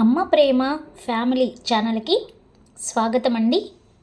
అమ్మ ప్రేమ ఫ్యామిలీ ఛానల్కి స్వాగతం అండి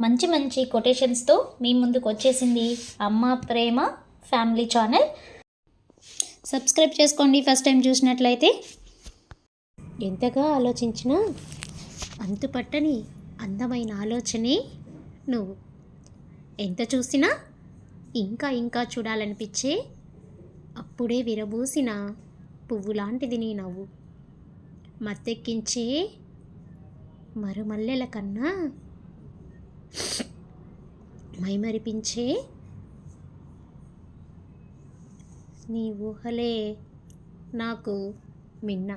మంచి మంచి కొటేషన్స్తో మీ ముందుకు వచ్చేసింది Amma Prema family channel. Subscribe చేసుకోండి ఫస్ట్ టైం చూసినట్లయితే. ఎంతగా ఆలోచించినా అంతుపట్టని అందమైన ఆలోచనే నువ్వు. ఎంత చూసినా ఇంకా ఇంకా చూడాలనిపించే అప్పుడే విరబూసిన పువ్వు లాంటిది నీ నవ్వు. మత్తెక్కించే మరుమల్లెల కన్నా మైమరిపించే నీ ఊహలే నాకు మిన్న.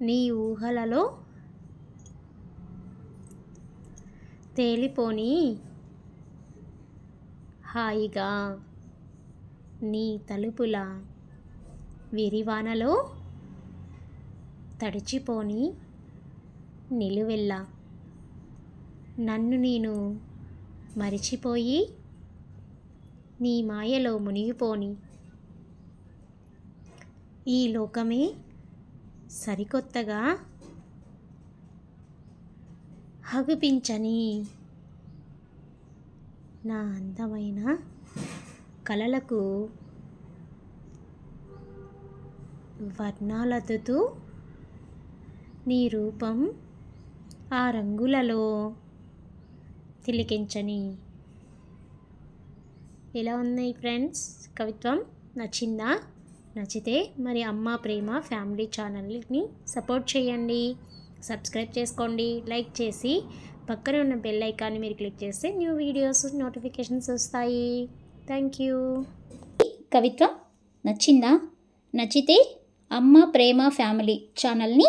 నీ ఊహలలో తేలిపోని హాయిగా నీ తలుపుల విరివానలో తడిచిపోని నిలువెల్లా. నన్ను నేను మరిచిపోయి నీ మాయలో మునిగిపోని. ఈ లోకమే సరికొత్తగా హగుపించని నా అందమైన కలలకు వర్ణాలదుతూ నీ రూపం ఆ రంగులలో తిలికించని. ఎలా ఉన్నాయి ఫ్రెండ్స్? కవిత్వం నచ్చిందా? నచ్చితే మరి అమ్మ ప్రేమ ఫ్యామిలీ ఛానల్ని సపోర్ట్ చేయండి. సబ్స్క్రైబ్ చేసుకోండి. లైక్ చేసి పక్కనే ఉన్న బెల్ ఐకాన్ని మీరు క్లిక్ చేస్తే న్యూ వీడియోస్ నోటిఫికేషన్స్ వస్తాయి. Thank you. కవిత్వం నచ్చిందా? నచ్చితే అమ్మ ప్రేమ ఫ్యామిలీ ఛానల్ని